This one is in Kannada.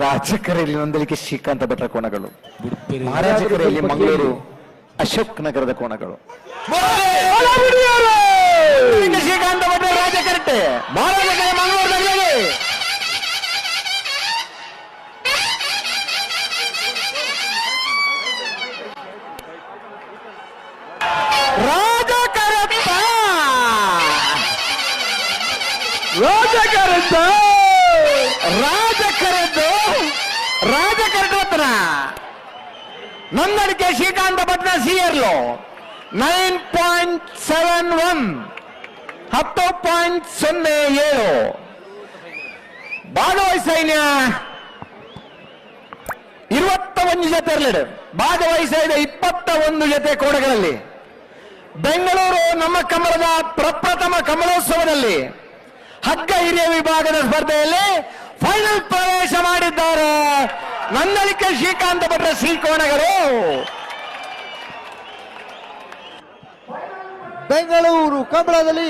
ರಾಜಕರೆಯಲ್ಲಿ ನೊಂದಲಿಕೆ ಶ್ರೀಕಾಂತ ಭಟ್ರ ಕೋಣಗಳು. ಮಹಾರಾಜಕರೆಯಲ್ಲಿ ಮಂಗಳೂರು ಅಶೋಕ್ ನಗರದ ಕೋಣಗಳು. ಶ್ರೀಕಾಂತ ಭಟ್ರ ರಾಜಕರಟೆ ಮಹಾರಾಜಕರೆ ಮಂಗಳೂರಿನಲ್ಲಿ ರಾಜಕರಪ್ಪ ರಾಜಕರಪ್ಪ ನನ್ನಡಿಕೆ ಶ್ರೀಕಾಂತ ಭಟ್ನ ಸಿಯರ್ಲು ನೈನ್ ಪಾಯಿಂಟ್ ಸೆವೆನ್ ಒನ್, ಹತ್ತು ಪಾಯಿಂಟ್ ಸೊನ್ನೆ ಏಳು. ಭಾಗವಹಿಸೈನ್ಯ ಇರುವತ್ತ ಒಂದು ಜೊತೆ ಇರಲಿದೆ ಭಾಗವಹಿಸಿದ ಇಪ್ಪತ್ತ ಒಂದು ಜೊತೆ ಕೋಡೆಗಳಲ್ಲಿ ಬೆಂಗಳೂರು ನಮ್ಮ ಕಮಲದ ಪ್ರಪ್ರಥಮ ಕಮಲೋತ್ಸವದಲ್ಲಿ ಹಗ್ಗ ಹಿರಿಯ ವಿಭಾಗದ ಸ್ಪರ್ಧೆಯಲ್ಲಿ ಫೈನಲ್ ಪ್ರವೇಶ ಮಾಡಿದ್ದಾರೆ ನಂದಲಿಕೆ ಶ್ರೀಕಾಂತ ಭಟ್ರ ಶ್ರೀಕೋಣಗಳು ಬೆಂಗಳೂರು ಕಮಲದಲ್ಲಿ